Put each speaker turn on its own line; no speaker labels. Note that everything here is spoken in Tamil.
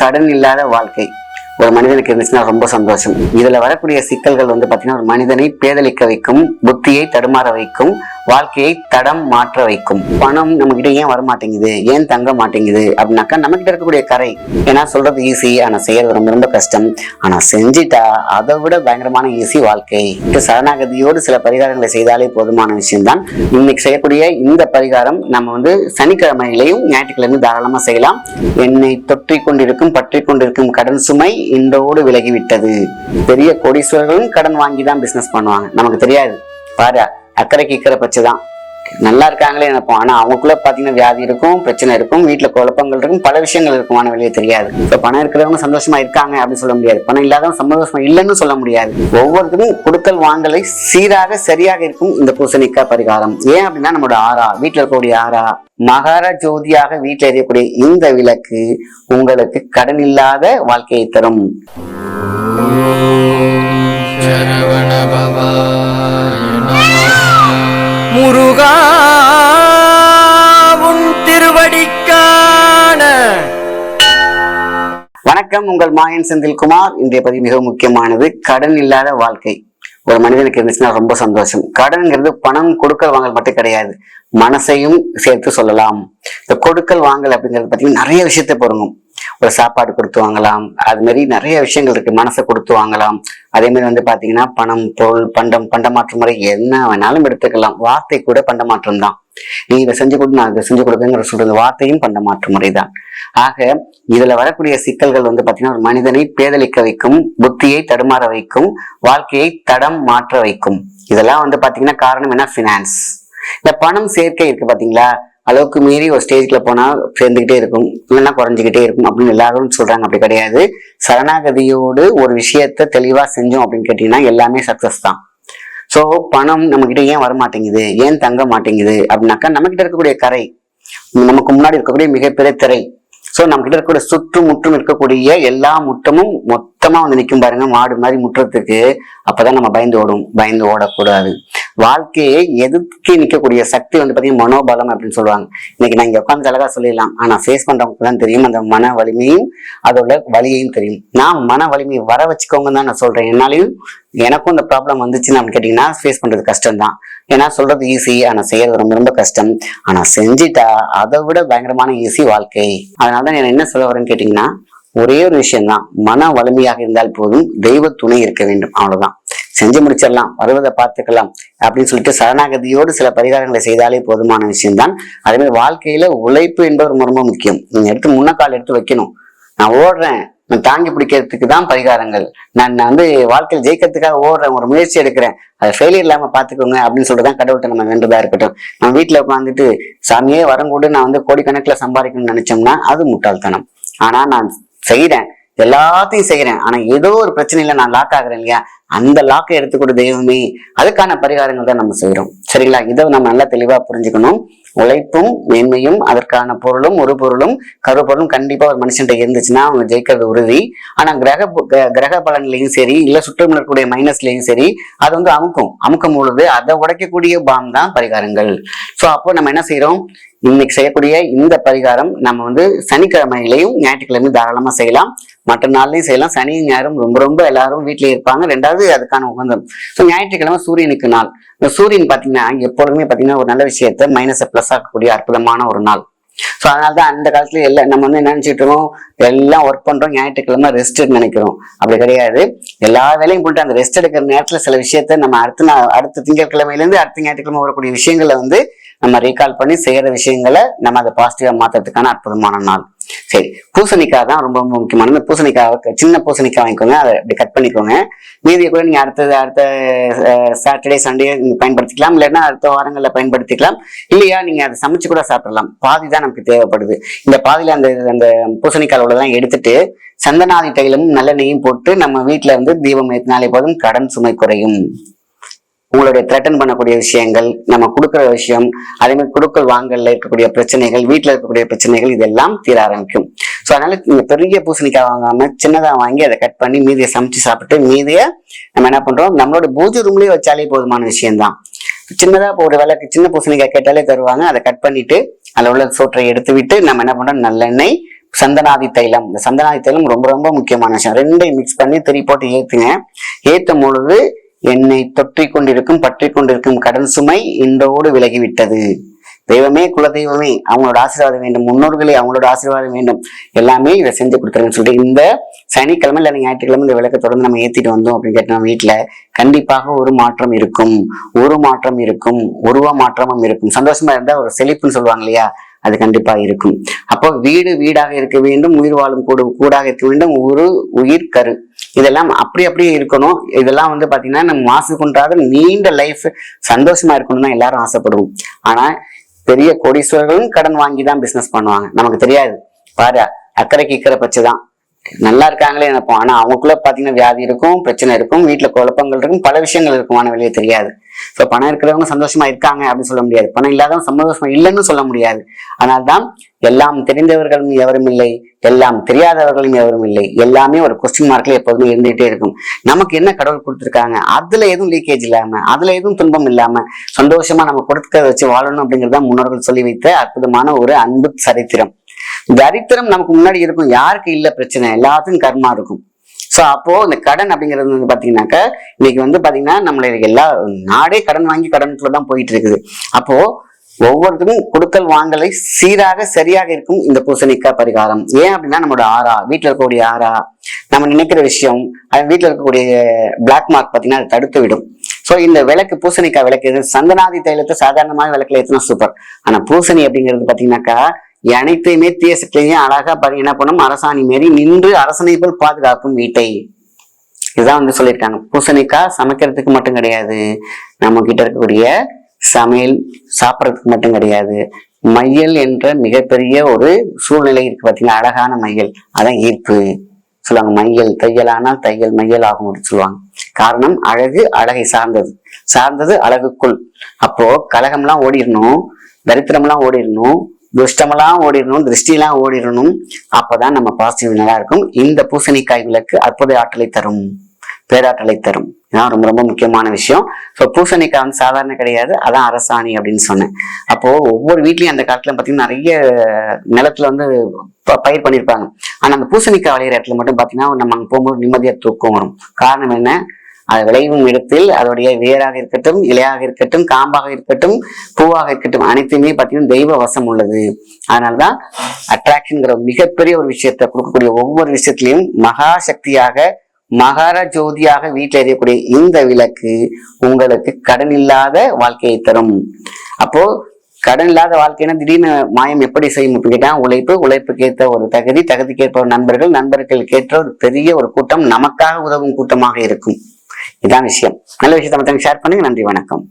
கடன் இல்லாத வாழ்க்கை. ஒரு மனிதனுக்கு இருந்துச்சுன்னா ரொம்ப சந்தோஷம். இதுல வரக்கூடிய சிக்கல்கள் வந்து பாத்தீங்கன்னா ஒரு மனிதனை பேதலிக்க வைக்கும் புத்தியை தடுமாற வைக்கும் வாழ்க்கையை தடம் மாற்ற வைக்கும். பணம் நம்ம கிட்ட ஏன் வரமாட்டேங்குது? ஏன் தங்க மாட்டேங்குது? அப்படின்னாக்கா நம்ம கிட்ட இருக்கக்கூடிய கரை. ஏன்னா சொல்றது ஈஸி ஆனா செய்யறது ரொம்ப ரொம்ப கஷ்டம். ஆனா செஞ்சிட்டா அதை விட பயங்கரமான ஈஸி வாழ்க்கை. இது சரணாகதியோடு சில பரிகாரங்களை செய்தாலே போதுமான விஷயம்தான். இன்னைக்கு செய்யக்கூடிய இந்த பரிகாரம் நம்ம வந்து சனிக்கிழமையிலையும் ஞாயிற்றுக்கிழமை தாராளமா செய்யலாம். என்னை தொற்றி கொண்டிருக்கும் பற்றி கொண்டிருக்கும் கடன் சுமை இன்றோடு விலகிவிட்டது. பெரிய கோடீஸ்வரர்களும் கடன் வாங்கி தான் பிசினஸ் பண்ணுவாங்க. நமக்கு தெரியாது. பாரு அக்கறைக்கு இக்கறை பச்சை தான் நல்லா இருக்காங்களே நினைப்போம். ஆனா அவங்களுக்குள்ள பாத்தீங்கன்னா வியாதி இருக்கும் பிரச்சனை இருக்கும் வீட்டுல குழப்பங்கள் இருக்கும் பல விஷயங்கள் இருக்கும் ஆனா வெளியே தெரியாது. இப்ப பணம் இருக்கிறவங்க சந்தோஷமா இருக்காங்க அப்படின்னு சொல்ல முடியாது. பணம் இல்லாதவங்க சந்தோஷமா இல்லைன்னு சொல்ல முடியாது. ஒவ்வொருத்தரும் கொடுக்கல் வாங்கலை சீராக சரியாக இருக்கும் இந்த பூசணிக்காய் பரிகாரம். ஏன் அப்படின்னா நம்மளோட ஆறா வீட்டுல இருக்கக்கூடிய ஆறா மகார ஜோதியாக வீட்டில் எரியக்கூடிய இந்த விளக்கு உங்களுக்கு கடன் இல்லாத வாழ்க்கையை தரும்.
முருகா உன் திருவடிக்கான.
வணக்கம் உங்கள் மாயன் செந்தில்குமார். இன்றைய பதிவு மிகவும் முக்கியமானது கடன் இல்லாத வாழ்க்கை. ஒரு மனிதனுக்கு இருந்துச்சுன்னா ரொம்ப சந்தோஷம். கடன்ங்கிறது பணம் கொடுக்கல் வாங்கல் மட்டும் கிடையாது. மனசையும் சேர்த்து சொல்லலாம். இந்த கொடுக்கல் வாங்கல் அப்படிங்கிறது பார்த்தீங்கன்னா நிறைய விஷயத்தை பொருங்கும் ஒரு சாப்பாடு கொடுத்து வாங்கலாம். அது மாதிரி நிறைய விஷயங்கள் இருக்கு. மனசை கொடுத்து வாங்கலாம். அதே மாதிரி வந்து பாத்தீங்கன்னா பணம் பொருள் பண்டம் பண்டமாற்று முறை என்ன வேணாலும் எடுத்துக்கலாம். வார்த்தை கூட பண்டமாற்றம் தான். நீ இதை செஞ்சு கொடு நான் இதை செஞ்சு கொடுக்குங்கிற சொல்றது வார்த்தையும் பண்டமாற்றம் முறை தான். ஆக இதுல வரக்கூடிய சிக்கல்கள் வந்து பாத்தீங்கன்னா ஒரு மனிதனை பேதலிக்க வைக்கும் புத்தியை தடுமாற வைக்கும் வாழ்க்கையை தடம் மாற்ற வைக்கும். இதெல்லாம் வந்து பாத்தீங்கன்னா காரணம் என்ன? பினான்ஸ் இந்த பணம் சேர்க்கை இருக்கு பாத்தீங்களா? அளவுக்கு மீறி ஒரு ஸ்டேஜ்ல போனா சேர்ந்துகிட்டே இருக்கும். இல்லைன்னா குறைஞ்சிக்கிட்டே இருக்கும் அப்படின்னு எல்லாரும் சொல்றாங்க. அப்படி கிடையாது. சரணாகதியோடு ஒரு விஷயத்த தெளிவா செஞ்சோம் அப்படின்னு கேட்டீங்கன்னா எல்லாமே சக்சஸ் தான். சோ பணம் நம்ம கிட்ட ஏன் வரமாட்டேங்குது? ஏன் தங்க மாட்டேங்குது? அப்படின்னாக்கா நம்ம கிட்ட இருக்கக்கூடிய கரை நமக்கு முன்னாடி இருக்கக்கூடிய மிகப்பெரிய திரை சோ நம்ம கிட்ட இருக்கக்கூடிய சுற்றும் முற்றும் இருக்கக்கூடிய எல்லா முற்றமும் மொத்தமா வந்து நிக்கும் பாருங்க. மாடு மாதிரி முற்றத்துக்கு அப்பதான் நம்ம பயந்து ஓடும். பயந்து ஓடக்கூடாது. வாழ்க்கையை எதிர்த்து நிற்கக்கூடிய சக்தி வந்து பாத்தீங்கன்னா மனோபலம் அப்படின்னு சொல்லுவாங்க. இன்னைக்கு நான் இங்கே உட்காந்து அழகா சொல்லிடலாம். ஆனா ஃபேஸ் பண்ணுறவங்களுக்கு தான் தெரியும். அந்த மன வலிமையும் அதோட வலியையும் தெரியும். நான் மன வலிமையை வர வச்சுக்கோங்க தான் நான் சொல்றேன். என்னாலையும் எனக்கும் இந்த ப்ராப்ளம் வந்துச்சுன்னு அப்படின்னு கேட்டீங்கன்னா ஃபேஸ் பண்றது கஷ்டம் தான் ஏன்னா சொல்றது ஈஸி ஆனா செய்யறது ரொம்ப ரொம்ப கஷ்டம். ஆனா செஞ்சிட்டா அதை விட பயங்கரமான ஈஸி வாழ்க்கை. அதனால தான் நான் என்ன சொல்ல வரேன்னு கேட்டீங்கன்னா ஒரே ஒரு விஷயம்தான். மன வலிமையாக இருந்தால் போதும் தெய்வ துணை இருக்க வேண்டும். அவ்வளவுதான். செஞ்சு முடிச்சிடலாம் வருவதை பார்த்துக்கலாம் அப்படின்னு சொல்லிட்டு சரணாகதியோடு சில பரிகாரங்களை செய்தாலே போதுமான விஷயம்தான். அதே மாதிரி வாழ்க்கையில உழைப்பு என்பது ரொம்ப ரொம்ப முக்கியம். நீங்க எடுத்து முன்னக்கால் எடுத்து வைக்கணும். நான் ஓடுறேன் தாங்கி பிடிக்கிறதுக்கு தான் பரிகாரங்கள். நான் நான் வந்து வாழ்க்கையில் ஜெயிக்கிறதுக்காக ஓடுறேன் ஒரு முயற்சி எடுக்கிறேன். அதை ஃபெயிலியர் இல்லாம பாத்துக்கோங்க அப்படின்னு சொல்லிட்டு தான் கடவுள்கிட்ட நம்ம வேண்டதா இருக்கட்டும். நம்ம வீட்டில் உட்காந்துட்டு சாமியே வரங்கூட நான் வந்து கோடிக்கணக்கில் சம்பாதிக்கணும்னு நினைச்சோம்னா அது முட்டாள்தனம். ஆனா நான் செய்கிறேன் எல்லாத்தையும் செய்யறேன் ஆனா ஏதோ ஒரு பிரச்சனையில நான் லாக் ஆகுறேன் இல்லையா? அந்த லாக்கை எடுத்துக்கூட தெய்வமே. அதுக்கான பரிகாரங்கள் தான் நம்ம செய்யறோம் சரிங்களா? இதை நம்ம நல்லா தெளிவா புரிஞ்சுக்கணும். உழைப்பும் மேன்மையும் அதற்கான பொருளும் ஒரு பொருளும் கருப்பொருளும் கண்டிப்பா ஒரு மனுஷன்ட்ட இருந்துச்சுன்னா அவங்க ஜெயிக்கிறது உறுதி. ஆனா கிரக கிரக பலன்லையும் சரி இல்ல சுற்றம் இருக்கக்கூடிய மைனஸ்லயும் சரி அது வந்து அமுக்கும். அமுக்கும் பொழுது அதை உடைக்கக்கூடிய பாம் தான் பரிகாரங்கள். சோ அப்போ நம்ம என்ன செய்யறோம் இன்னைக்கு செய்யக்கூடிய இந்த பரிகாரம் நம்ம வந்து சனிக்கிழமையிலையும் ஞாயிற்றுக்கிழமையும் தாராளமா செய்யலாம். மற்ற நாள்லையும் செய்யலாம். சனி ஞாயிறும் ரொம்ப ரொம்ப எல்லாரும் வீட்லயே இருப்பாங்க. ரெண்டாவது அதுக்கான உகந்தம் ஸோ ஞாயிற்றுக்கிழமை சூரியனுக்கு நாள். இந்த சூரியன் பாத்தீங்கன்னா எப்பொழுதுமே பார்த்தீங்கன்னா ஒரு நல்ல விஷயத்த மைனஸை ப்ளஸ் ஆக்கக்கூடிய அற்புதமான ஒரு நாள். ஸோ அதனால தான் அந்த காலத்துல எல்லாம் நம்ம வந்து என்ன நினைச்சிட்டு இருக்கோம்? எல்லாம் ஒர்க் பண்றோம் ஞாயிற்றுக்கிழமை ரெஸ்ட் நினைக்கிறோம். அப்படி கிடையாது. எல்லா வேலையும் போட்டு அந்த ரெஸ்ட் எடுக்கிற நேரத்துல சில விஷயத்த நம்ம அடுத்த அடுத்த திங்கட்கிழமையிலேருந்து அடுத்த ஞாயிற்றுக்கிழமை வரக்கூடிய விஷயங்களை வந்து நம்ம ரீகால் பண்ணி செய்யற விஷயங்களை நம்ம அதை பாசிட்டிவா மாத்துறதுக்கான அற்புதமான நாள். சரி பூசணிக்காய் தான் ரொம்ப ரொம்ப முக்கியமான இந்த பூசணிக்காய் சின்ன பூசணிக்காய் வாங்கிக்கோங்க. அதை அப்படி கட் பண்ணிக்கோங்க. மீதியை கூட நீங்க அடுத்தது அடுத்த சாட்டர்டே சண்டே நீங்க பயன்படுத்திக்கலாம். இல்லைன்னா அடுத்த வாரங்களில் பயன்படுத்திக்கலாம். இல்லையா நீங்க அதை சமைச்சு கூட சாப்பிடலாம். பாதி தான் நமக்கு தேவைப்படுது. இந்த பாதியில அந்த அந்த பூசணிக்காய் உள்ளதெல்லாம் எடுத்துட்டு சந்தனாதி தைலமும் நல்லெண்ணெயும் போட்டு நம்ம வீட்டுல வந்து தீபம் ஏற்றினாலே போதும் கடன் சுமை குறையும். உங்களுடைய த்ரெட்டன் பண்ணக்கூடிய விஷயங்கள் நம்ம கொடுக்குற விஷயம் அதே மாதிரி கொடுக்கல் வாங்கல்ல இருக்கக்கூடிய பிரச்சனைகள் வீட்டில் இருக்கக்கூடிய பிரச்சனைகள் இதெல்லாம் தீர ஆரம்பிக்கும். ஸோ அதனால நீங்க பெரிய பூசணிக்காய் வாங்காம சின்னதாக வாங்கி அதை கட் பண்ணி மீதியை சமைச்சு சாப்பிட்டு மீதியை நம்ம என்ன பண்றோம்? நம்மளோட பூஜை ரூம்லேயே வச்சாலே போதுமான விஷயம்தான். சின்னதாக இப்போ ஒரு விளக்கு சின்ன பூசணிக்காய் கேட்டாலே தருவாங்க. அதை கட் பண்ணிட்டு அதில் உள்ள சோற்றை எடுத்து விட்டு நம்ம என்ன பண்றோம்? நல்லெண்ணெய் சந்தனாதி தைலம். இந்த சந்தனாதி தைலம் ரொம்ப ரொம்ப முக்கியமான விஷயம். ரெண்டையும் மிக்ஸ் பண்ணி திரி போட்டு ஏற்றுங்க ஏற்றும் பொழுது என்னை தொற்றிக் கொண்டிருக்கும் பற்றி கொண்டிருக்கும் கடன் சுமை இன்றோடு விலகிவிட்டது. தெய்வமே குல தெய்வமே அவங்களோட ஆசீர்வாதம் வேண்டும். முன்னோர்களே அவங்களோட ஆசீர்வாதம் வேண்டும். எல்லாமே இதை செஞ்சு கொடுத்துருங்கன்னு சொல்லிட்டு இந்த சனிக்கிழமை இல்லை ஞாயிற்றுக்கிழமை இந்த விளக்கை தொடர்ந்து நம்ம ஏத்திட்டு வந்தோம் அப்படின்னு கேட்டோம் வீட்டில் வீட்டுல கண்டிப்பாக ஒரு மாற்றம் இருக்கும். ஒரு மாற்றம் இருக்கும். உருவ மாற்றமும் இருக்கும். சந்தோஷமா இருந்தா ஒரு செழிப்புன்னு சொல்லுவாங்க இல்லையா? அது கண்டிப்பா இருக்கும். அப்போ வீடு வீடாக இருக்க வேண்டும். உயிர் வாழும் கூடு கூடாக இருக்க வேண்டும். ஒரு உயிர் கரு இதெல்லாம் அப்படி அப்படியே இருக்கணும். இதெல்லாம் வந்து பாத்தீங்கன்னா நம்ம மாசு கொண்டாத நீண்ட லைஃப் சந்தோஷமா இருக்கணும் தான் எல்லாரும் ஆசைப்படுவோம். ஆனா பெரிய கோடீஸ்வரர்களும் கடன் வாங்கி தான் பிசினஸ் பண்ணுவாங்க. நமக்கு தெரியாது. பாரு அக்கறைக்கு இக்கறை பச்சை தான் நல்லா இருக்காங்களே நினைப்போம். ஆனா அவங்களுக்குள்ள பாத்தீங்கன்னா வியாதி இருக்கும் பிரச்சனை இருக்கும் வீட்டுல குழப்பங்கள் இருக்கும் பல விஷயங்கள் இருக்கும் ஆனா வெளியே தெரியாது. ஸோ பணம் இருக்கிறவங்க சந்தோஷமா இருக்காங்க அப்படின்னு சொல்ல முடியாது. பணம் இல்லாதவங்க சந்தோஷமா இல்லைன்னு சொல்ல முடியாது. அதனால்தான் எல்லாம் தெரிந்தவர்களும் எவரும் இல்லை எல்லாம் தெரியாதவர்களும் எவரும் இல்லை. எல்லாமே ஒரு கொஸ்டின் மார்க்ல எப்போதுமே இருந்துகிட்டே இருக்கும். நமக்கு என்ன கடவுள் கொடுத்துருக்காங்க? அதுல எதுவும் லீக்கேஜ் இல்லாம அதுல எதுவும் துன்பம் இல்லாம சந்தோஷமா நம்ம கொடுத்துக்கிறத வச்சு வாழணும் அப்படிங்கிறத முன்னோர்கள் சொல்லி வைத்த அற்புதமான ஒரு அன்பு சரித்திரம். தரித்திரம் நமக்கு முன்னாடி இருக்கும். யாருக்கு இல்லை பிரச்சனை? எல்லாத்துக்கும் கர்மா இருக்கும். ஸோ அப்போ இந்த கடன் அப்படிங்கிறது வந்து பார்த்தீங்கன்னாக்க இன்னைக்கு வந்து பார்த்தீங்கன்னா நம்மளுடைய எல்லா நாடே கடன் வாங்கி கடனுக்குள்ள தான் போயிட்டு இருக்குது. அப்போ ஒவ்வொருத்தரும் கொடுக்கல் வாங்கலை சீராக சரியாக இருக்கும் இந்த பூசணிக்காய் பரிகாரம். ஏன் அப்படின்னா நம்மளோட ஆறா வீட்டில் இருக்கக்கூடிய ஆறா நம்ம நினைக்கிற விஷயம் அது வீட்டுல இருக்கக்கூடிய பிளாக் மார்க் பார்த்தீங்கன்னா அதை தடுத்து விடும். ஸோ இந்த விளக்கு பூசணிக்காய் விளக்கு சந்தனாதி தைலத்தை சாதாரணமான விளக்குல ஏற்றினா சூப்பர் ஆனால் பூசணி அப்படிங்கிறது பார்த்தீங்கன்னாக்கா அனைத்தையுமே தேசத்திலேயே அழகா பாருங்க என்ன பண்ணும்? அரசாணி மாரி நின்று அரசனை போல் பாதுகாக்கும் வீட்டை. இதுதான் வந்து சொல்லியிருக்காங்க. பூசணிக்காய் சமைக்கிறதுக்கு மட்டும் கிடையாது. நம்ம கிட்ட இருக்கக்கூடிய சமையல் சாப்பிட்றதுக்கு மட்டும் கிடையாது. மையல் என்ற மிகப்பெரிய ஒரு சூழ்நிலை இருக்கு பார்த்தீங்கன்னா அழகான மையல். அதான் ஈர்ப்பு. சொல்லுவாங்க மையல். தையலானால் தையல் மையல் ஆகும் அப்படின்னு சொல்லுவாங்க. காரணம் அழகு அழகை சார்ந்தது. சார்ந்தது அழகுக்குள். அப்போ கழகம்லாம் ஓடிடணும் தரித்திரம்லாம் ஓடிடணும் துஷ்டமெல்லாம் ஓடிடணும் திருஷ்டிலாம் ஓடிடணும். அப்பதான் நம்ம பாசிட்டிவ் நல்லா இருக்கும். இந்த பூசணிக்காய் விளக்கு அற்புத ஆற்றலை தரும். பேராற்றலை தரும். இதான் ரொம்ப ரொம்ப முக்கியமான விஷயம். ஸோ பூசணிக்காய் வந்து சாதாரண கிடையாது. அதான் அரசாணி அப்படின்னு சொன்னேன். அப்போ ஒவ்வொரு வீட்லையும் அந்த காலத்துல பார்த்தீங்கன்னா நிறைய நிலத்துல வந்து ப- பயிர் பண்ணியிருப்பாங்க ஆனா அந்த பூசணிக்காய் விளையிற இடத்துல மட்டும் பார்த்தீங்கன்னா நம்ம அங்கே போகும்போது நிம்மதியாக தூக்கம் வரும். காரணம் என்ன? அது விளையும் இடத்தில் அதோடைய வேராக இருக்கட்டும் இலையாக இருக்கட்டும் காம்பாக இருக்கட்டும் பூவாக இருக்கட்டும் அனைத்துமே பார்த்தீங்கன்னா தெய்வ வசம் உள்ளது. அதனால்தான் அட்ராக்ஷன்ங்கிற மிகப்பெரிய ஒரு விஷயத்தை கொடுக்கக்கூடிய ஒவ்வொரு விஷயத்திலையும் மகா சக்தியாக மகர ஜோதியாக வீட்டில் எரியக்கூடிய இந்த விளக்கு உங்களுக்கு கடன் இல்லாத வாழ்க்கையை தரும். அப்போ கடன் இல்லாத வாழ்க்கைனா திடீர்னு மாயம் எப்படி செய்யும் அப்படின்னு கேட்டா உழைப்பு உழைப்புக்கேற்ற ஒரு தகுதி தகுதிக்கேற்ப ஒரு நண்பர்கள் நண்பர்களுக்கு ஏற்ற ஒரு பெரிய ஒரு கூட்டம் நமக்காக உதவும் கூட்டமாக இருக்கும். இதான் விஷயம். நல்ல விஷயத்தை மற்றவங்க ஷேர் பண்ணுங்க. நன்றி வணக்கம்.